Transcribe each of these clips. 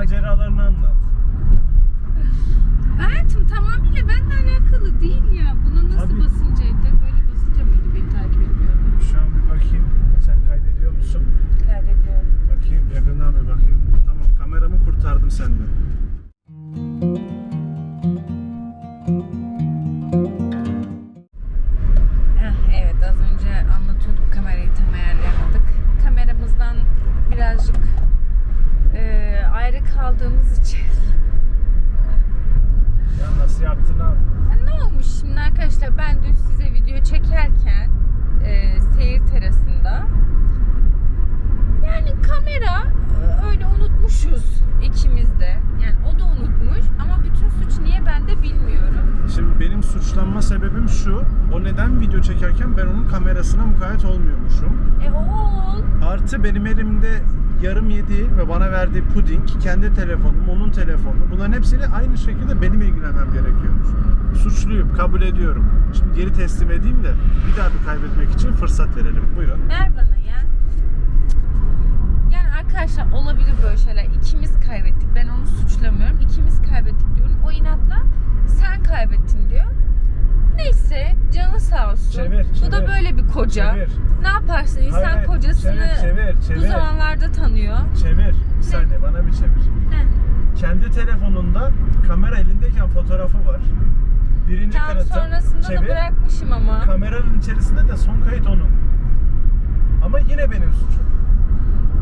maceralarını anlat. Hayatım tamamıyla benimle alakalı değil ya. Buna nasıl Tabii. basıncaydı? Böyle basınca mıydı beni takip etmiyordu? Şu an bir bakayım. Sen kaydediyor musun? Kaydediyorum. Bakayım yakından bir bakayım. Tamam kameramı kurtardım senden. Heh, nasıl yaptığını anlat. Ne olmuş şimdi arkadaşlar ben dün size video çekerken eee, seyir terasında yani kamera e, öyle unutmuşuz ikimiz de. Yani o da unutmuş ama bütün suç niye bende bilmiyorum. Şimdi benim suçlanma sebebim şu. O neden video çekerken ben onun kamerasına mukayyet olmuyormuşum. E oğul. Artı benim elimde yarım yediği ve bana verdiği puding, kendi telefonum, onun telefonu. Bunların hepsiyle aynı şekilde benim ilgilenmem gerekiyormuş. Suçluyum, kabul ediyorum. Şimdi geri teslim edeyim de bir daha bir kaybetmek için fırsat verelim. Buyurun. Ver bana ya. Yani arkadaşlar olabilir böyle şeyler. İkimiz kaybettik. Ben onu suçlamıyorum. İkimiz kaybettik diyorum. O inatla sen kaybettin diyor. Neyse canı sağ olsun. Çevir, Bu da çevir. böyle bir koca. Çevir. Ne yaparsın? İnsan Hayır, kocasını Çevir, çevir, bu çevir. zamanlarda tanıyor. Çevir. Bir saniye bana bir çevir. Heh. Kendi telefonunda kamera elindeyken fotoğrafı var. Birinci Tam kanıtım. sonrasında da Çevir. bırakmışım ama. Kameranın içerisinde de son kayıt onun. Ama yine benim suçum.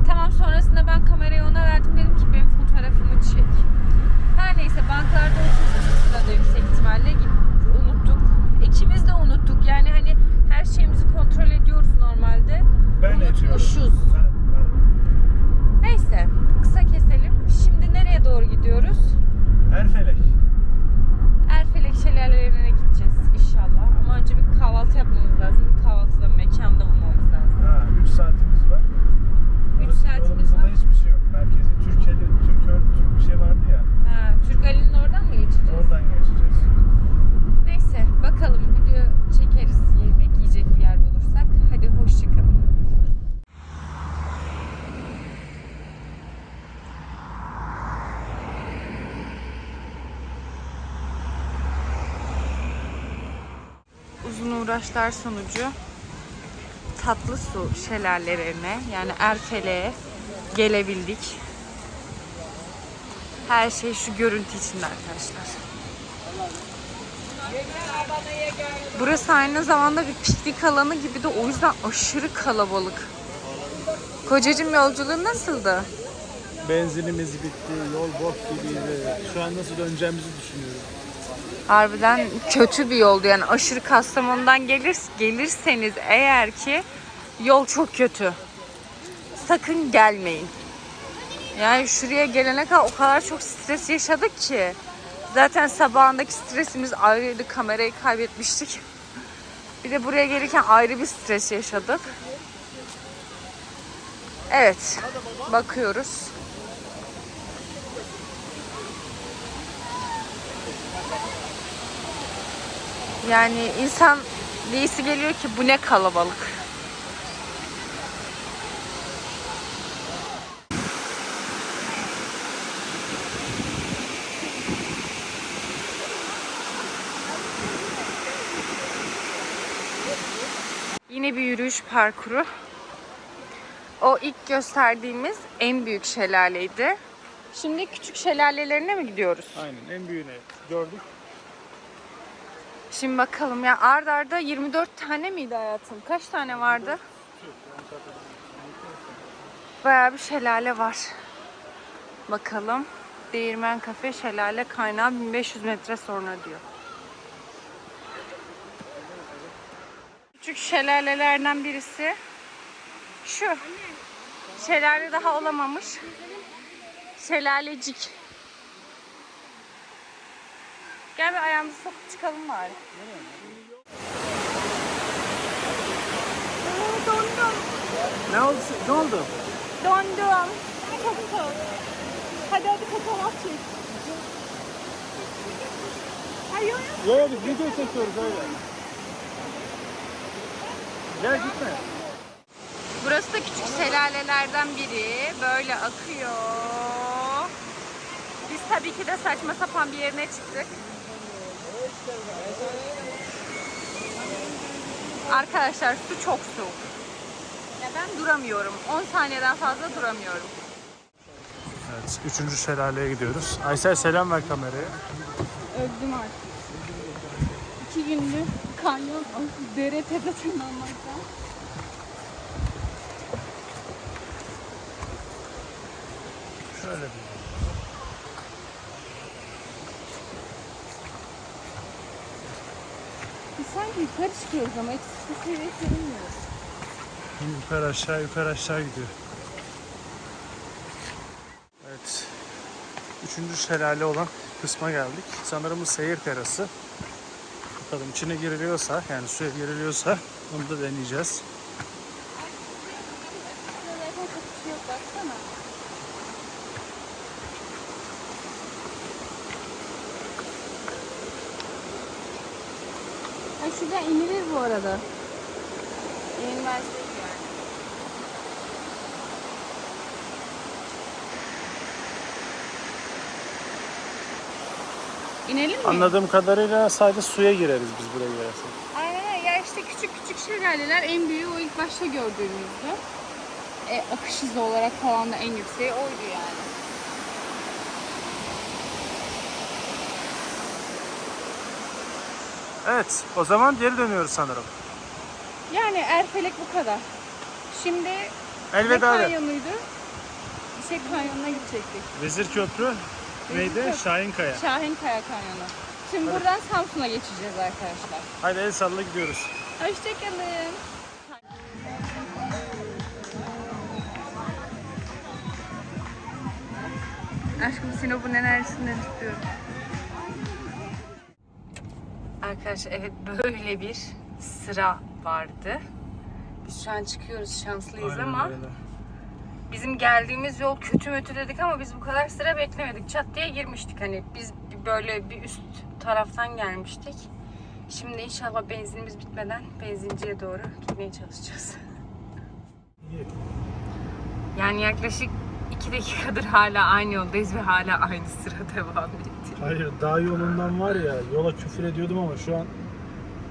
Tamam sonrasında ben kamerayı ona verdim. Dedim ki benim fotoğrafımı çek. Her neyse bankalarda 30. sırada yüksek ihtimalle git- unuttuk. İkimiz de unuttuk. Yani hani her şeyimizi kontrol ediyoruz normalde. Ben ediyorum. Unutmuşuz. Neyse kısa keselim. Şimdi nereye doğru gidiyoruz? Erfelek. Erfelek şelalelerine gideceğiz inşallah. Ama önce bir kahvaltı yapmamız lazım. Bir kahvaltıda mekanda bulmamız lazım. Ha, 3 saatimiz var. Üç Orası- saatimiz yolumuzda var. da hiçbir şey yok. Merkezi Türkiye'de Türk, Türk bir şey vardı ya. Ha, Türk Ali'nin oradan mı geçeceğiz? Oradan geçeceğiz. Neyse bakalım video çekeriz yemek yiyecek bir yer bulursak. Hadi hoşçakalın. Uzun uğraşlar sonucu tatlı su şelalelerine yani Erfele'ye gelebildik. Her şey şu görüntü içinde arkadaşlar. Burası aynı zamanda bir piknik alanı gibi de o yüzden aşırı kalabalık. Kocacığım yolculuğun nasıldı? Benzinimiz bitti, yol bok gibiydi. Şu an nasıl döneceğimizi düşünüyorum. Harbiden kötü bir yoldu yani aşırı Kastamonu'dan gelir, gelirseniz eğer ki yol çok kötü. Sakın gelmeyin. Yani şuraya gelene kadar o kadar çok stres yaşadık ki. Zaten sabahındaki stresimiz ayrıydı. Kamerayı kaybetmiştik. Bir de buraya gelirken ayrı bir stres yaşadık. Evet. Bakıyoruz. Yani insan diyesi geliyor ki bu ne kalabalık. Yine bir yürüyüş parkuru. O ilk gösterdiğimiz en büyük şelaleydi. Şimdi küçük şelalelerine mi gidiyoruz? Aynen en büyüğünü gördük. Şimdi bakalım ya ard arda 24 tane miydi hayatım? Kaç tane vardı? Bayağı bir şelale var. Bakalım. Değirmen kafe şelale kaynağı 1500 metre sonra diyor. Küçük şelalelerden birisi şu. Şelale daha olamamış. Şelalecik. Gel bir ayağımızı sokup çıkalım bari. Oo, dondum. Ne oldu? Ne oldu? Dondum. Çok soğuk. Hadi hadi fotoğraf çek. Hayır. Yok video çekiyoruz öyle. Gel gitme. Burası da küçük şelalelerden biri. Böyle akıyor. tabii ki de saçma sapan bir yerine çıktık. Arkadaşlar su çok soğuk. Ya ben duramıyorum. 10 saniyeden fazla duramıyorum. Evet, üçüncü şelaleye gidiyoruz. Aysel selam ver kameraya. Öldüm artık. İki gündür kanyon, dere tepe tırmanmaktan. Şöyle bir. Biz sanki yukarı çıkıyoruz ama hiç su seviyesi görünmüyor. Yukarı aşağı yukarı aşağı gidiyor. Evet. Üçüncü şelale olan kısma geldik. Sanırım bu seyir terası. Bakalım içine giriliyorsa yani suya giriliyorsa onu da deneyeceğiz. Şuralarda çok bir şey yok baksana. Ay şuradan inilir bu arada. İnilmez değil yani. İnelim mi? Anladığım kadarıyla sadece suya gireriz biz buraya girersek. Aynen öyle. ya işte küçük küçük şelaleler en büyüğü o ilk başta gördüğümüzdü. E, akış hızı olarak falan da en yükseği oydu yani. Evet o zaman geri dönüyoruz sanırım. Yani Erfelek bu kadar. Şimdi Elveda ne de. kanyonuydu? Şey kanyonuna gidecektik. Vezir Köprü neydi? Şahinkaya. Şahinkaya kanyonu. Şimdi buradan Samsun'a geçeceğiz arkadaşlar. Haydi el salla gidiyoruz. Hoşçakalın. Aşkım Sinop'un enerjisinden istiyorum. Arkadaşlar evet böyle bir sıra vardı. Biz şu an çıkıyoruz şanslıyız Aynen ama öyle. Bizim geldiğimiz yol kötü mütü dedik ama biz bu kadar sıra beklemedik. Çat diye girmiştik hani biz böyle bir üst taraftan gelmiştik. Şimdi inşallah benzinimiz bitmeden benzinciye doğru gitmeye çalışacağız. Yani yaklaşık iki dakikadır hala aynı yoldayız ve hala aynı sıra devam ediyor. Hayır dağ yolundan var ya yola küfür ediyordum ama şu an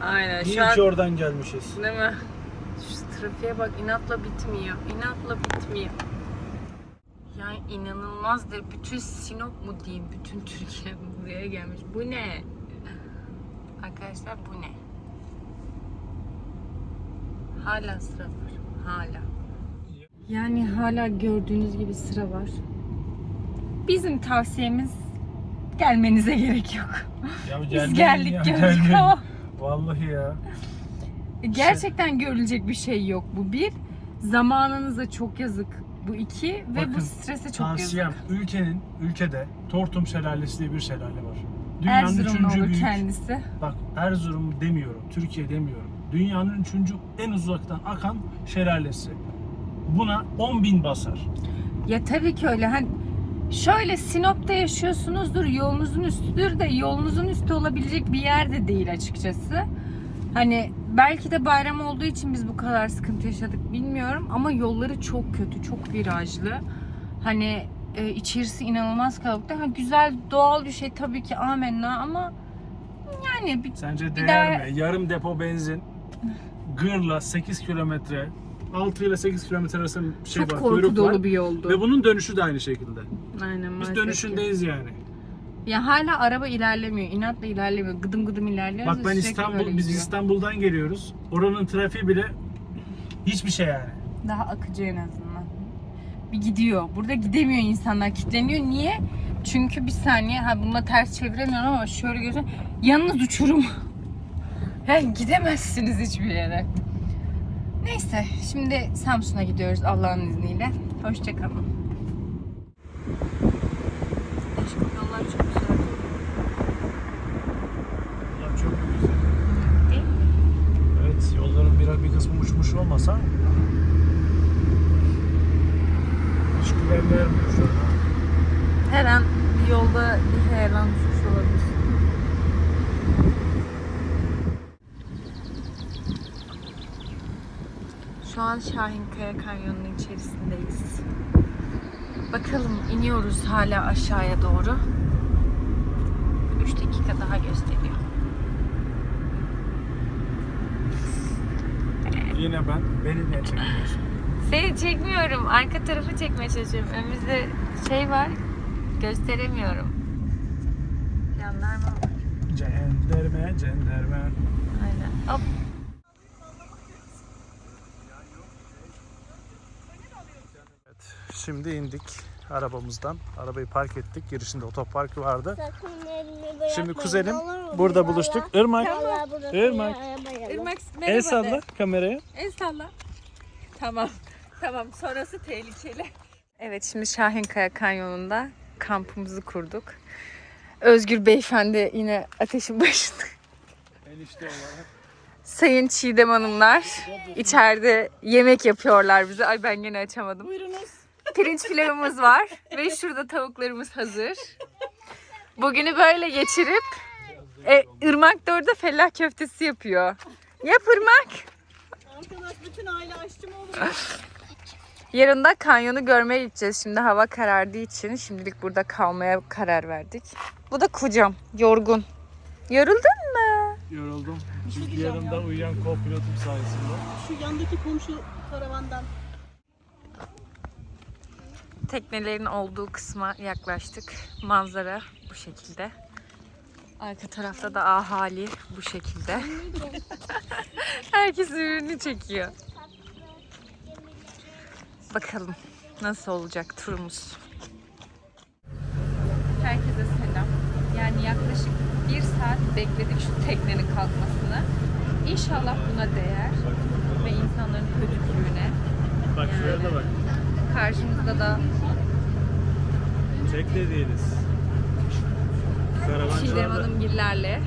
Aynen iyi şu an oradan gelmişiz. değil mi? Şu trafiğe bak inatla bitmiyor. İnatla bitmiyor. Yani inanılmazdır. Bütün Sinop mu diyeyim? Bütün Türkiye buraya gelmiş. Bu ne? Arkadaşlar bu ne? Hala sıra var. Hala. Yani hala gördüğünüz gibi sıra var. Bizim tavsiyemiz gelmenize gerek yok. Ya Biz geldik gördük ama Vallahi ya. gerçekten görülecek bir şey yok. Bu bir, zamanınıza çok yazık. Bu iki ve Bakın, bu strese çok Tavsiyem yazık. ülkenin ülkede Tortum Şelalesi diye bir şelale var. Dünyanın Erzurumlu üçüncü olur büyük. kendisi. Bak Erzurum demiyorum, Türkiye demiyorum. Dünyanın üçüncü en uzaktan akan şelalesi. Buna 10 bin basar. Ya tabii ki öyle. Hani şöyle Sinop'ta yaşıyorsunuzdur, yolunuzun üstüdür de yolunuzun üstü olabilecek bir yer de değil açıkçası. Hani belki de bayram olduğu için biz bu kadar sıkıntı yaşadık bilmiyorum ama yolları çok kötü, çok virajlı. Hani e, içerisi inanılmaz kalabalık. Ha, güzel doğal bir şey tabii ki amenna ama yani bir Sence Bir değer daha- mi? Yarım depo benzin, gırla 8 kilometre, 6 ile 8 kilometre arası bir şey çok var, korku kuyruk dolu var. bir yoldu. Ve bunun dönüşü de aynı şekilde. Aynen Biz maalesef ki. dönüşündeyiz yani. Ya hala araba ilerlemiyor. inatla ilerlemiyor. Gıdım gıdım ilerliyoruz. Bak ben sürekli İstanbul, biz gidiyor. İstanbul'dan geliyoruz. Oranın trafiği bile hiçbir şey yani. Daha akıcı en azından. Bir gidiyor. Burada gidemiyor insanlar. Kitleniyor. Niye? Çünkü bir saniye, ha bununla ters çeviremiyorum ama şöyle gözüm. Yanınız uçurum. Yani gidemezsiniz hiçbir yere. Neyse, şimdi Samsun'a gidiyoruz Allah'ın izniyle. Hoşçakalın. Aşkım yollar çok güzel. Ulan çok güzel. Değil mi? Evet yolların bir, bir olmasa hiç güven vermiyor şu an. Her an bir yolda bir heyelan düşmüş olabilir. Şu an Şahinkaya Kanyonu'nun içerisindeyiz. Bakalım iniyoruz hala aşağıya doğru. 3 dakika daha gösteriyor. Yine ben. Beni niye çekmiyorsun? Seni çekmiyorum. Arka tarafı çekmeye çalışıyorum. Önümüzde şey var. Gösteremiyorum. Jandarma var. Cenderme, cenderme. Aynen. Hop. Evet, şimdi indik arabamızdan. Arabayı park ettik. Girişinde otoparkı vardı. Sakın elini bırakmayın. Şimdi kuzenim olur mu? burada buluştuk. Irmak, vallahi burası Irmak. Aramayalım. Irmak el salla kameraya. El salla. Tamam. Tamam. Sonrası tehlikeli. Evet şimdi Şahinkaya Kanyonu'nda kampımızı kurduk. Özgür Beyefendi yine ateşin başında. Enişte olarak. Sayın Çiğdem Hanımlar içeride yemek yapıyorlar bize. Ay ben gene açamadım. Buyurunuz. Pirinç pilavımız var ve şurada tavuklarımız hazır. Bugünü böyle geçirip e, Irmak da orada fellah köftesi yapıyor. Yap Irmak. Arkadaş bütün aile aşçı mı olur? Yarın da kanyonu görmeye gideceğiz. Şimdi hava karardığı için şimdilik burada kalmaya karar verdik. Bu da kocam. Yorgun. Yoruldun mu? Yoruldum. şey Çünkü diyeceğim yanımda ya. uyuyan co-pilotum sayesinde. Şu yandaki komşu karavandan. Teknelerin olduğu kısma yaklaştık. Manzara bu şekilde. Arka tarafta da ahali bu şekilde. Herkes ürünü çekiyor. Bakalım nasıl olacak turumuz. Herkese selam. Yani yaklaşık bir saat bekledik şu teknenin kalkmasını. İnşallah buna değer ve insanların kötülüğüne. Bak şuraya da bak. Karşımızda da Tek de değiliz. Karavancılarla. Hanımgillerle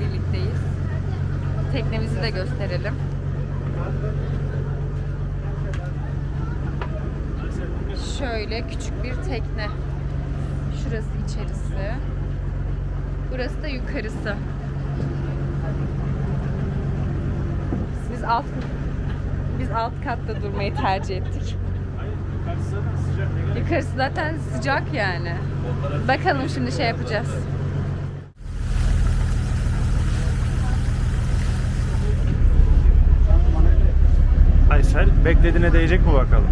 birlikteyiz. Teknemizi de gösterelim. Şöyle küçük bir tekne. Şurası içerisi. Burası da yukarısı. Biz alt biz alt katta durmayı tercih ettik. Yukarısı zaten sıcak. Ne gerek? Yukarısı zaten sıcak yani. Bakalım şimdi şey yapacağız. Aysel beklediğine değecek mi bakalım?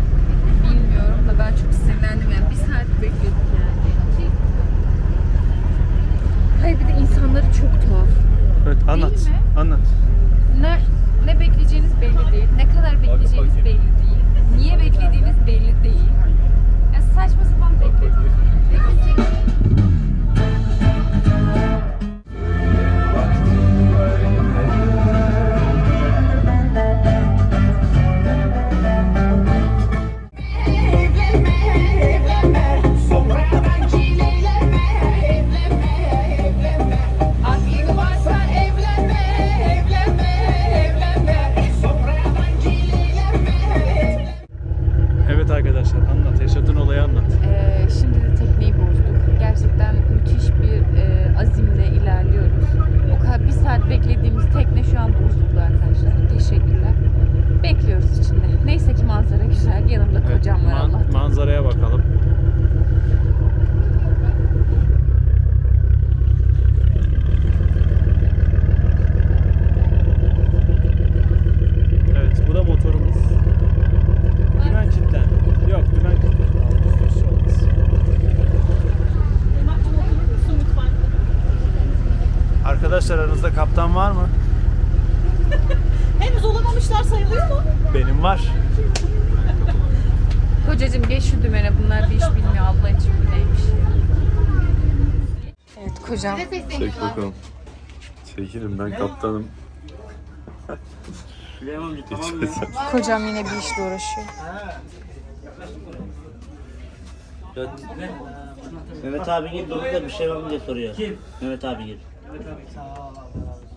Bilmiyorum da ben çok sinirlendim yani bir saat bekledik yani. Hayır bir de insanları çok tuhaf. Evet anlat. mi? Anlat. Ne ne bekleyeceğiniz belli değil. Ne kadar bekleyeceğiniz belli değil. Niye beklediğiniz belli değil. Ya saçma sapan Yanımda kocam var man- Allah'tan. manzaraya bakalım. Evet bu da motorumuz. Dümen kilitlendi. Yok dümen kilitlendi. Arkadaşlar aranızda kaptan var mı? Henüz olamamışlar sayılıyor mu? Benim var. Kocacığım geç şu dümene. Bunlar bir iş bilmiyor. Allah için bu neymiş ya. Kocam. Çek bakalım. Çekilin ben kaptanım. Kocam yine bir işle uğraşıyor. Mehmet abi gir durduk da bir şey var mı diye soruyor. Kim? Mehmet abi gir.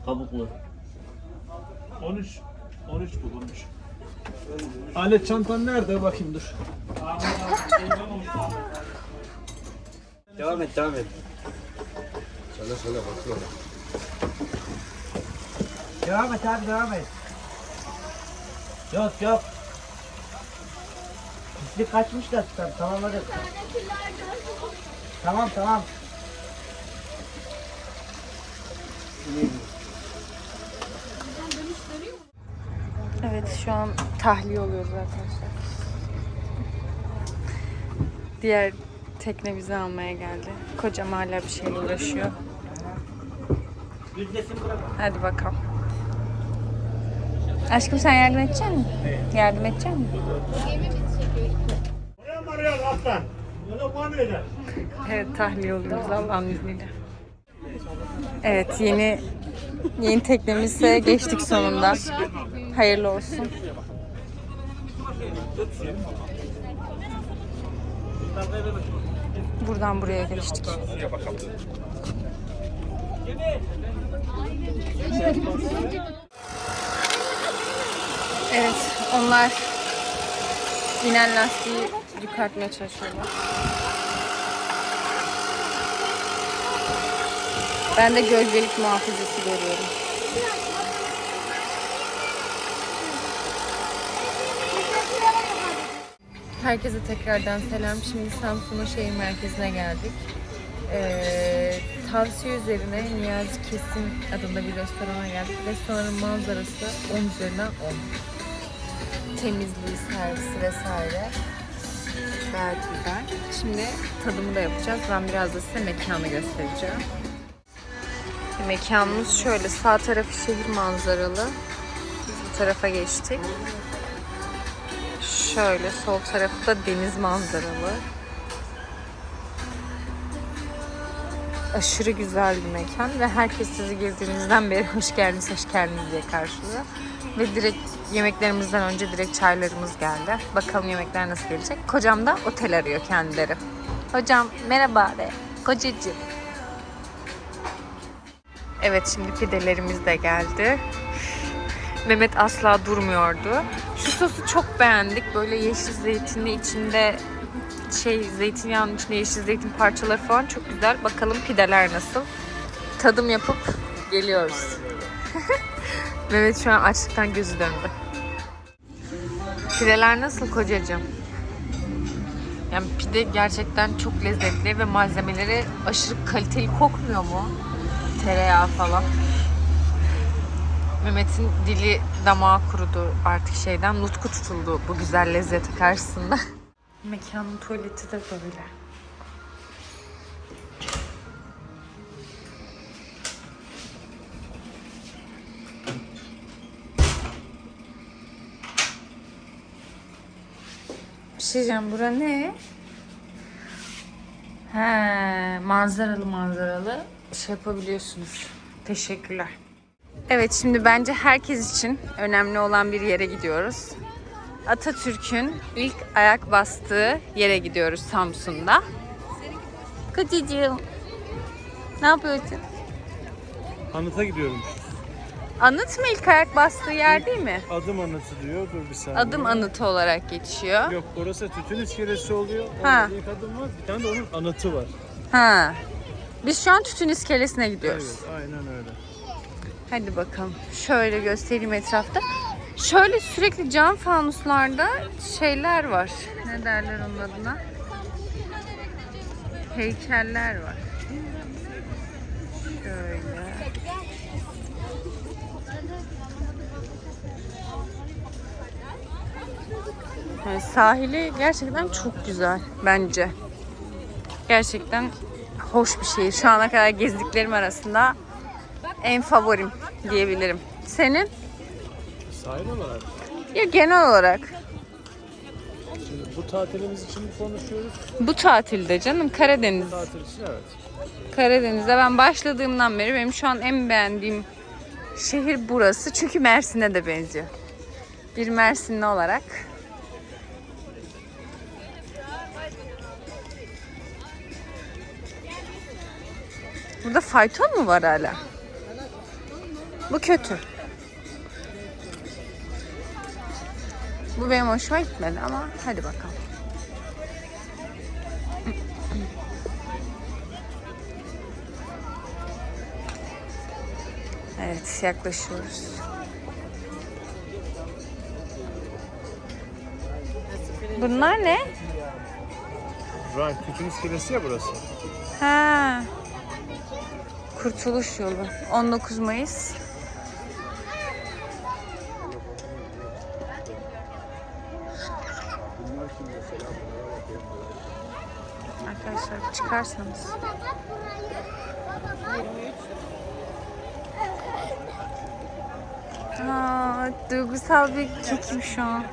Kabuklu. 13 13 bulunmuş. Alet çantan nerede? Bakayım dur. Devam et devam et. Devam et abi devam et. Yok yok. Pislik kaçmış da tamam tamamladık. Tamam tamam. Evet şu an tahliye oluyoruz arkadaşlar. Diğer tekne bizi almaya geldi. Kocam hala bir şeyle uğraşıyor. Hadi bakalım. Aşkım sen yardım edecek misin? Yardım edecek misin? Evet tahliye oluyoruz Allah'ın izniyle. Evet yeni yeni teknemize geçtik sonunda. Hayırlı olsun. Buradan buraya geçtik. Evet, onlar inen lastiği yıkartmaya çalışıyorlar. Ben de gölgelik muhafızası görüyorum. Herkese tekrardan selam. Şimdi Samsun'un şehir merkezine geldik. Ee, tavsiye üzerine Niyazi Kesim adında bir restorana geldik. Restoranın manzarası 10 üzerinden 10. Temizliği, servisi vesaire. Gayet güzel. Şimdi tadımı da yapacağız. Ben biraz da size mekanı göstereceğim. Mekanımız şöyle. Sağ tarafı şehir manzaralı. Bu tarafa geçtik. Şöyle sol tarafı da deniz manzaralı. Aşırı güzel bir mekan ve herkes sizi girdiğinizden beri hoş geldiniz, hoş geldiniz diye karşılıyor. Ve direkt yemeklerimizden önce direkt çaylarımız geldi. Bakalım yemekler nasıl gelecek. Kocam da otel arıyor kendileri. Hocam merhaba de. Kocacığım. Evet şimdi pidelerimiz de geldi. Mehmet asla durmuyordu. Şu sosu çok beğendik. Böyle yeşil zeytinli içinde şey zeytinyağının içinde yeşil zeytin parçaları falan çok güzel. Bakalım pideler nasıl. Tadım yapıp geliyoruz. Mehmet şu an açlıktan gözü döndü. Pideler nasıl kocacığım? Yani pide gerçekten çok lezzetli ve malzemeleri aşırı kaliteli kokmuyor mu? Tereyağı falan. Mehmet'in dili damağı kurudu artık şeyden. Nutku tutuldu bu güzel lezzeti karşısında. Mekanın tuvaleti de böyle. Bir şey diyeceğim. Bura ne? He, manzaralı manzaralı şey yapabiliyorsunuz. Teşekkürler. Evet şimdi bence herkes için önemli olan bir yere gidiyoruz. Atatürk'ün ilk ayak bastığı yere gidiyoruz Samsun'da. Kocacığım. Ne yapıyorsun? Anıta gidiyorum. Anıt mı ilk ayak bastığı yer değil mi? Adım anıtı diyor. Dur bir saniye. Adım anıtı olarak geçiyor. Yok orası tütün iskelesi oluyor. Ha. Orada ilk adım var. Bir tane de onun anıtı var. Ha. Biz şu an Tütün İskelesi'ne gidiyoruz. Evet aynen öyle. Hadi bakalım. Şöyle göstereyim etrafta. Şöyle sürekli cam fanuslarda şeyler var. Ne derler onun adına? Heykeller var. Şöyle. Yani sahili gerçekten çok güzel bence. Gerçekten hoş bir şehir. Şu ana kadar gezdiklerim arasında en favorim diyebilirim. Senin? Sahil olarak. Ya genel olarak. Şimdi bu tatilimiz için mi konuşuyoruz? Bu tatilde canım Karadeniz. Tatil için evet. Karadeniz'de ben başladığımdan beri benim şu an en beğendiğim şehir burası. Çünkü Mersin'e de benziyor. Bir Mersinli olarak. Burada fayton mu var hala? Bu kötü. Bu benim hoşuma gitmedi ama hadi bakalım. Evet yaklaşıyoruz. Bunlar ne? Right, tütün iskelesi ya burası. Ha. Kurtuluş Yolu. 19 Mayıs. Arkadaşlar çıkarsanız. Aa, duygusal bir kekim şu an.